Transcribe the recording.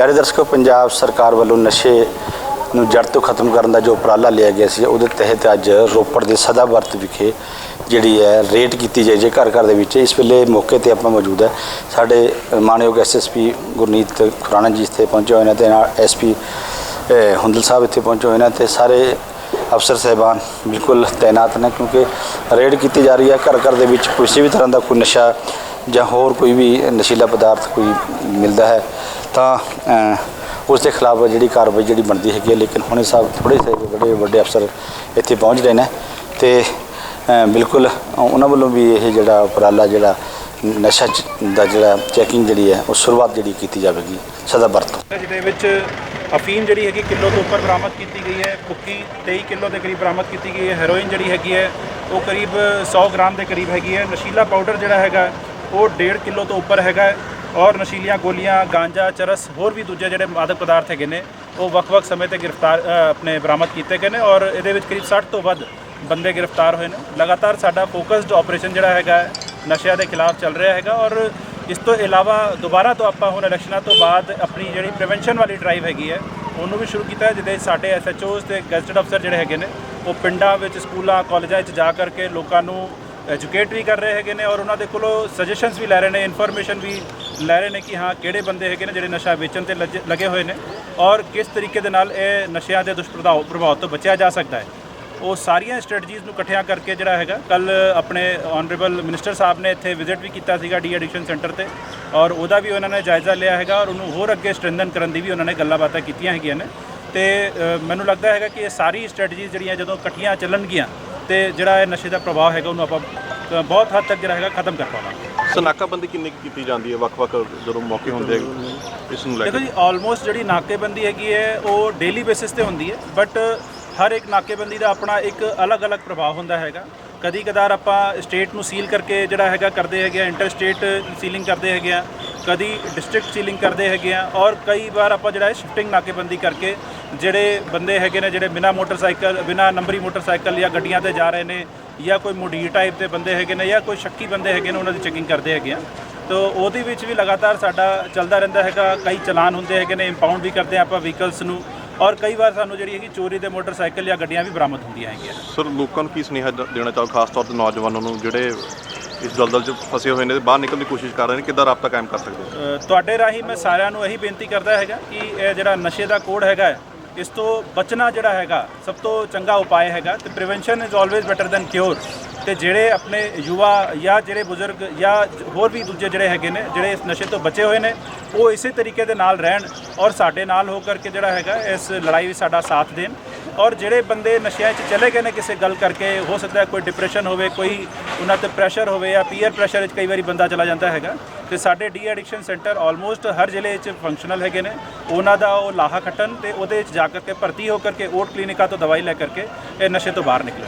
ਪਿਆਰੇ ਦਰਸ਼ਕੋ, ਪੰਜਾਬ ਸਰਕਾਰ ਵੱਲੋਂ ਨਸ਼ੇ ਨੂੰ ਜੜ ਤੋਂ ਖਤਮ ਕਰਨ ਦਾ ਜੋ ਉਪਰਾਲਾ ਲਿਆ ਗਿਆ ਸੀ, ਉਹਦੇ ਤਹਿਤ ਅੱਜ ਰੋਪੜ ਦੇ ਸਦਾ ਵਰਤ ਵਿਖੇ ਜਿਹੜੀ ਹੈ, ਰੇਡ ਕੀਤੀ ਜਾਈ, ਜੇ ਘਰ ਘਰ ਦੇ ਵਿੱਚ। ਇਸ ਵੇਲੇ ਮੌਕੇ ਤੇ ਆਪਾਂ ਮੌਜੂਦ ਹੈ। ਸਾਡੇ ਮਾਨਯੋਗ ਐਸਐਸਪੀ ਗੁਰਨੀਤ ਖੁਰਾਣਾ ਜੀ ਇੱਥੇ ਪਹੁੰਚੇ ਹੋਏ ਨੇ ਤੇ ਨਾਲ ਐਸਪੀ ਹੁੰਦਲ ਸਾਹਿਬ ਇੱਥੇ ਪਹੁੰਚੇ ਹੋਏ ਨੇ ਤੇ ਸਾਰੇ ਅਫਸਰ ਸਹਿਬਾਨ ਬਿਲਕੁਲ ਤਾਇਨਾਤ ਨੇ ਕਿਉਂਕਿ ਰੇਡ ਕੀਤੀ ਜਾ ਰਹੀ ਹੈ। ਘਰ ਘਰ ਦੇ ਵਿੱਚ ਕਿਸੇ ਵੀ ਤਰ੍ਹਾਂ ਦਾ ਕੋਈ ਨਸ਼ਾ ਜਾਂ ਹੋਰ ਕੋਈ ਵੀ ਨਸ਼ੀਲਾ ਪਦਾਰਥ ਕੋਈ ਮਿਲਦਾ ਹੈ, ਤਾਂ ਉਸ ਦੇ ਖਿਲਾਫ ਜਿਹੜੀ ਕਾਰਵਾਈ ਜਿਹੜੀ ਬਣਦੀ ਹੈਗੀ ਹੈ, ਲੇਕਿਨ ਹੁਣੇ ਸਾਹਿਬ ਥੋੜੇ ਸੇ ਵੱਡੇ ਵੱਡੇ ਅਫਸਰ ਇੱਥੇ ਪਹੁੰਚ ਰਹੇ ਨੇ ਤੇ ਬਿਲਕੁਲ ਉਹਨਾਂ ਵੱਲੋਂ ਵੀ ਇਹ ਜਿਹੜਾ ਉਪਰਾਲਾ ਜਿਹੜਾ ਨਸ਼ਾ ਦਾ ਜਿਹੜਾ ਚੈਕਿੰਗ ਜਿਹੜੀ ਹੈ, ਉਹ ਸ਼ੁਰੂਆਤ ਜਿਹੜੀ ਕੀਤੀ ਜਾਵੇਗੀ, ਸਦਾ ਵਰਤੋਂ। ਜਿਹਦੇ ਵਿੱਚ ਅਫੀਮ ਜਿਹੜੀ ਹੈਗੀ ਕਿਲੋ ਤੋਂ ਉੱਪਰ ਬਰਾਮਦ ਕੀਤੀ ਗਈ ਹੈ ਕੁੱਕੀ 23 ਕਿਲੋ ਦੇ ਕਰੀਬ ਬਰਾਮਦ ਕੀਤੀ ਗਈ ਹੈ, ਹੈਰੋਇਨ ਜਿਹੜੀ ਹੈਗੀ ਹੈ, ਉਹ ਕਰੀਬ 100 ਗ੍ਰਾਮ ਦੇ ਕਰੀਬ ਹੈਗੀ ਹੈ, ਨਸ਼ੀਲਾ ਪਾਊਡਰ ਜਿਹੜਾ ਹੈਗਾ ਉਹ 1.5 ਕਿਲੋ ਤੋਂ ਉੱਪਰ ਹੈਗਾ ਔਰ ਨਸ਼ੀਲੀਆਂ ਗੋਲੀਆਂ, ਗਾਂਜਾ, ਚਰਸ, ਹੋਰ ਵੀ ਦੂਜੇ ਜਿਹੜੇ ਮਾਦਕ ਪਦਾਰਥ ਹੈਗੇ ਨੇ, ਉਹ ਵੱਖ-ਵੱਖ ਸਮੇਂ ਤੇ ਗ੍ਰਿਫਤਾਰ ਆਪਣੇ ਬਰਾਮਦ ਕੀਤੇ ਗਏ ਨੇ ਔਰ ਇਹਦੇ ਵਿੱਚ ਕਰੀਬ 60 ਤੋਂ ਵੱਧ ਬੰਦੇ ਗ੍ਰਿਫਤਾਰ ਹੋਏ ਨੇ। ਲਗਾਤਾਰ ਸਾਡਾ ਫੋਕਸਡ ਆਪਰੇਸ਼ਨ ਜਿਹੜਾ ਹੈਗਾ ਨਸ਼ਿਆਂ ਦੇ ਖਿਲਾਫ ਚੱਲ ਰਿਹਾ ਹੈਗਾ ਔਰ ਇਸ ਤੋਂ ਇਲਾਵਾ ਦੁਬਾਰਾ ਤੋਂ ਆਪਾਂ ਹੁਣ ਇਲੈਕਸ਼ਨਾਂ ਤੋਂ ਬਾਅਦ ਆਪਣੀ ਜਿਹੜੀ ਪ੍ਰੀਵੈਂਸ਼ਨ ਵਾਲੀ ਡਰਾਈਵ ਹੈਗੀ ਹੈ, ਉਹਨੂੰ ਵੀ ਸ਼ੁਰੂ ਕੀਤਾ ਜਿਹਦੇ 'ਚ ਸਾਡੇ ਐਸਐਚਓਜ਼ ਤੇ ਗੈਜ਼ਟਡ ਅਫਸਰ ਜਿਹੜੇ ਹੈਗੇ ਨੇ, ਉਹ ਪਿੰਡਾਂ ਵਿੱਚ, ਸਕੂਲਾਂ, ਕਾਲਜਾਂ ਵਿੱਚ ਜਾ ਕਰਕੇ ਲੋਕਾਂ ਨੂੰ ਐਜੂਕੇਟ ਵੀ ਕਰ ਰਹੇ ਹੈਗੇ ਨੇ ਔਰ ਉਹਨਾਂ ਦੇ ਕੋਲੋਂ ਸਜੈਸ਼ਨਸ ਵੀ ਲੈ ਰਹੇ ਨੇ ਇਨਫੋਰਮੇਸ਼ਨ ਵੀ ਲੈ ਰਹੇ ਨੇ ਕਿ ਹਾਂ ਕਿਹੜੇ ਬੰਦੇ ਹੈਗੇ ਨੇ ਜਿਹੜੇ ਨਸ਼ਾ ਵੇਚਣ ਤੇ ਲੱਜ- ਲੱਗੇ ਹੋਏ ਨੇ ਔਰ ਕਿਸ ਤਰੀਕੇ ਦੇ ਨਾਲ ਇਹ ਨਸ਼ਿਆਂ ਦੇ ਦੁਸ਼ਪ੍ਰਭਾਵ ਪ੍ਰਭਾਵ ਤੋਂ ਬਚਿਆ ਜਾ ਸਕਦਾ ਹੈ। ਉਹ ਸਾਰੀਆਂ ਸਟ੍ਰੈਟਜੀਜ਼ ਨੂੰ ਇਕੱਠਿਆਂ ਕਰਕੇ ਜਿਹੜਾ ਹੈਗਾ ਕੱਲ ਆਪਣੇ ਆਨਰੇਬਲ ਮਿਨਿਸਟਰ ਸਾਹਿਬ ਨੇ ਇੱਥੇ ਵਿਜ਼ਿਟ ਵੀ ਕੀਤਾ ਸੀਗਾ ਡੀ ਐਡਿਕਸ਼ਨ ਸੈਂਟਰ ਤੇ ਔਰ ਉਹਦਾ ਵੀ ਉਹਨਾਂ ਨੇ ਜਾਇਜ਼ਾ ਲਿਆ ਹੈਗਾ ਔਰ ਉਹਨੂੰ ਹੋਰ ਅੱਗੇ ਸਟਰੈਂਥਨ ਕਰਨ ਦੀ ਵੀ ਉਹਨਾਂ ਨੇ ਗੱਲਾਂ ਬਾਤਾਂ ਕੀਤੀਆਂ ਹੈਗੀਆਂ ਨੇ ਤੇ ਅ, ਮੈਨੂੰ ਲੱਗਦਾ ਹੈਗਾ ਕਿ ਇਹ ਸਾਰੀ ਸਟ੍ਰੈਟਜੀਜ਼ ਜਿਹੜੀਆਂ ਜਦੋਂ ਇਕੱਠੀਆਂ ਚੱਲਣਗੀਆਂ ਤੇ ਜਿਹੜਾ ਇਹ ਨਸ਼ੇ ਦਾ ਪ੍ਰਭਾਵ ਹੈਗਾ ਉਹਨੂੰ ਆਪਾਂ ਬਹੁਤ ਹੱਦ ਤੱਕ ਜਿਹੜਾ ਹੈਗਾ ਖਤਮ ਕਰ ਪਾਵਾਂਗੇ। ਸੋ ਨਾਕਾਬੰਦੀ ਕਿੰਨੀ ਕੁ ਕੀਤੀ ਜਾਂਦੀ ਹੈ ਵੱਖ-ਵੱਖ ਜਦੋਂ ਮੌਕੇ ਹੁੰਦੇ ਆ ਇਸ ਨੂੰ ਲੈ ਦੇਖੋ ਕੇ? ਜੀ ਆਲਮੋਸਟ ਜਿਹੜੀ ਨਾਕੇਬੰਦੀ ਹੈਗੀ ਹੈ ਉਹ ਡੇਲੀ ਬੇਸਿਸ ਤੇ ਹੁੰਦੀ ਹੈ ਬਟ ਹਰ ਇੱਕ ਨਾਕੇਬੰਦੀ ਦਾ ਆਪਣਾ ਇੱਕ ਅਲੱਗ-ਅਲੱਗ ਪ੍ਰਭਾਵ ਹੁੰਦਾ ਹੈਗਾ। ਕਦੀ ਕਦਾਰ ਆਪਾਂ ਸਟੇਟ ਨੂੰ ਸੀਲ ਕਰਕੇ ਜਿਹੜਾ ਹੈਗਾ ਕਰਦੇ ਹੈਗੇ ਆ ਇੰਟਰ ਸਟੇਟ ਸੀਲਿੰਗ ਕਰਦੇ ਹੈਗੇ ਆ ਕਦੀ ਡਿਸਟ੍ਰਿਕਟ ਸੀਲਿੰਗ ਕਰਦੇ ਹੈਗੇ ਆ ਔਰ ਕਈ ਵਾਰ ਆਪਾਂ ਜਿਹੜਾ ਸ਼ਿਫਟਿੰਗ ਨਾਕੇਬੰਦੀ ਕਰਕੇ ਜਿਹੜੇ ਬੰਦੇ ਹੈਗੇ ਨੇ ਜਿਹੜੇ ਬਿਨਾ ਮੋਟਰਸਾਈਕਲ ਬਿਨਾ ਨੰਬਰੀ ਮੋਟਰਸਾਈਕਲ ਜਾਂ ਗੱਡੀਆਂ ਤੇ ਜਾ ਰਹੇ ਨੇ ਜਾਂ ਕੋਈ ਮੁਡੀਰ ਟਾਈਪ ਦੇ ਬੰਦੇ ਹੈਗੇ ਨੇ ਜਾਂ ਕੋਈ ਸ਼ੱਕੀ ਬੰਦੇ ਹੈਗੇ ਨੇ ਉਹਨਾਂ ਦੀ ਚੈਕਿੰਗ ਕਰਦੇ ਹੈਗੇ ਆ। ਤੋ ਉਹਦੇ ਵਿੱਚ ਵੀ ਲਗਾਤਾਰ ਸਾਡਾ ਚੱਲਦਾ ਰਹਿੰਦਾ ਹੈਗਾ ਕਈ ਚਲਾਨ ਹੁੰਦੇ ਹੈਗੇ ਨੇ ਇੰਪਾਊਂਡ ਵੀ ਕਰਦੇ ਆਪਾਂ ਵਹੀਕਲਸ ਨੂੰ ਔਰ ਕਈ ਵਾਰ ਸਾਨੂੰ ਜਿਹੜੀ ਹੈਗੀ ਚੋਰੀ ਦੇ ਮੋਟਰਸਾਈਕਲ ਜਾਂ ਗੱਡੀਆਂ ਵੀ ਬਰਾਮਦ ਹੁੰਦੀਆਂ ਹੈਗੀਆਂ। ਸਰ ਲੋਕਾਂ ਨੂੰ ਕੀ ਸੁਨੇਹਾ ਦੇਣਾ ਚਾਹੋ ਖਾਸ ਤੌਰ ਤੇ ਨੌਜਵਾਨਾਂ ਨੂੰ ਜਿਹੜੇ ਇਸ ਦਲਦਲ 'ਚ ਫਸੇ ਹੋਏ ਨੇ ਤੇ ਬਾਹਰ ਨਿਕਲਣ ਦੀ ਕੋਸ਼ਿਸ਼ ਕਰ ਰਹੇ ਨੇ ਕਿੱਦਾਂ ਰਾਬਤਾ ਕਾਇਮ ਕਰ ਸਕਦੇ ਤੁਹਾਡੇ ਰਾਹੀਂ ਮੈਂ ਸਾਰਿਆਂ ਨੂੰ ਇਹੀ ਬੇਨਤੀ ਕਰਦਾ ਹੈਗਾ ਕਿ ਇਹ ਜਿਹੜਾ ਨਸ਼ੇ ਦਾ ਕੋਡ ਹੈਗਾ ਇਸ ਤੋਂ ਬਚਣਾ ਜਿਹੜਾ ਹੈਗਾ, ਸਭ ਤੋਂ ਚੰਗਾ ਉਪਾਅ ਹੈਗਾ ਤੇ prevention is always better than cure ਤੇ ਜਿਹੜੇ ਆਪਣੇ ਯੁਵਾ ਜਾਂ ਜਿਹੜੇ ਬਜ਼ੁਰਗ ਜਾਂ ਹੋਰ ਵੀ ਦੂਜੇ ਜਿਹੜੇ ਹੈਗੇ ਨੇ, ਜਿਹੜੇ ਇਸ ਨਸ਼ੇ ਤੋਂ ਬਚੇ ਹੋਏ ਨੇ, ਉਹ ਇਸੇ ਤਰੀਕੇ ਦੇ ਨਾਲ ਰਹਿਣ ਔਰ ਸਾਡੇ ਨਾਲ ਹੋ ਕਰਕੇ ਜਿਹੜਾ ਹੈਗਾ, ਇਸ ਲੜਾਈ ਵਿੱਚ ਸਾਡਾ ਸਾਥ ਦੇਣ ਔਰ ਜਿਹੜੇ ਬੰਦੇ ਨਸ਼ਿਆਂ 'ਚ ਚਲੇ ਗਏ ਨੇ ਕਿਸੇ ਗੱਲ ਕਰਕੇ, ਹੋ ਸਕਦਾ ਕੋਈ ਡਿਪਰੈਸ਼ਨ ਹੋਵੇ, ਕੋਈ ਉਹਨਾਂ ਤੇ ਪ੍ਰੈਸ਼ਰ ਹੋਵੇ ਜਾਂ ਪੀਅਰ ਪ੍ਰੈਸ਼ਰ ਵਿੱਚ ਕਈ ਵਾਰੀ ਬੰਦਾ ਚਲਾ ਜਾਂਦਾ ਹੈਗਾ ਤੇ ਸਾਡੇ ਡੀ ਐਡਿਕਸ਼ਨ ਸੈਂਟਰ ਆਲਮੋਸਟ ਹਰ ਜ਼ਿਲ੍ਹੇ 'ਚ ਫੰਕਸ਼ਨਲ ਹੈਗੇ ਨੇ। ਉਹਨਾਂ ਦਾ ਉਹ ਲਾਹਾ ਖੱਟਣ ਤੇ ਉਹਦੇ 'ਚ ਜਾ ਕਰਕੇ ਭਰਤੀ ਹੋ ਕਰਕੇ ਓਟ ਕਲੀਨਿਕਾਂ ਤੋਂ ਦਵਾਈ ਲੈ ਕਰਕੇ ਇਹ ਨਸ਼ੇ ਤੋਂ ਬਾਹਰ ਨਿਕਲਣ